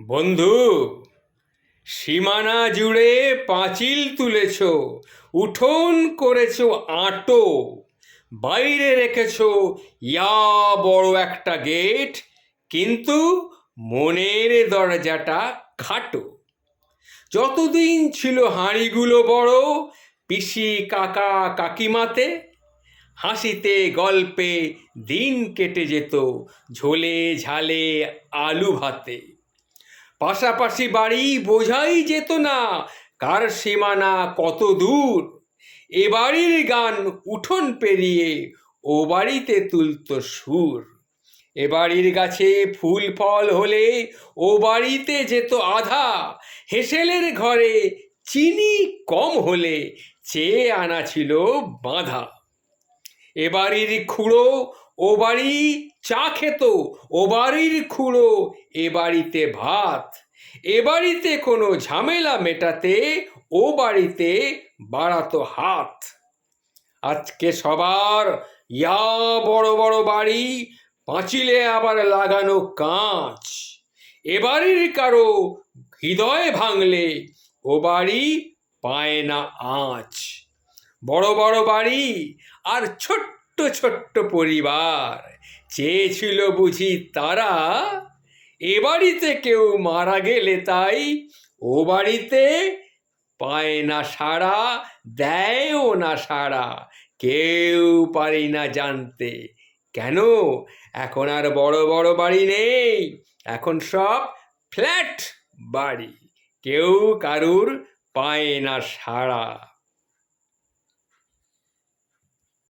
বন্ধু, সীমানা জুড়ে পাঁচিল তুলেছ, উঠোন করেছ আঁটো, বাইরে রেখেছ ইয়া বড় একটা গেট, কিন্তু মনের দরজাটা খাটো। যতদিন ছিল হাঁড়িগুলো বড়, পিসি কাকা কাকিমাতে, হাসিতে গল্পে দিন কেটে যেত ঝোলে ঝালে আলু ভাতে। পাশাপাশি বাড়ি বোঝাই যেত না, কার সীমানা কত দূর। এ বাড়ির গান উঠোন পেরিয়ে ও বাড়িতে তুলত সুর। এ বাড়ির গাছে ফুল ফল হলে ও বাড়িতে যেত আধা। হেসেলের ঘরে চিনি কম হলে চেয়ে আনা ছিল বাঁধা। এ বাড়ির খুঁড়ো ও বাড়ি চা খেত, ও বাড়ির খুঁড়ো, এ বাড়িতে ভাত। এ বাড়িতে কোনো ঝামেলা মেটাতে, ও বাড়িতে বাড়াতো হাত। আজকে সবার ইয়া বড় বড় বাড়ি পাঁচিলে আবার লাগানো কাঁচ। এ বাড়ির কারও হৃদয় ভাঙলে, ও বাড়ি পায় না আঁচ। বড় বড় বাড়ি আর ছোট্ট ছোট্ট ছোট্ট পরিবার। চেয়েছিল বুঝি তারা, এ বাড়িতে কেউ মারা গেলে তাই ও বাড়িতে পায় না সাড়া, দেয়ও না সাড়া। কেউ পারি না জানতে। কেন? এখন আর বড় বড় বাড়ি নেই। এখন সব ফ্ল্যাট বাড়ি। কেউ কারুর পায় না সাড়া।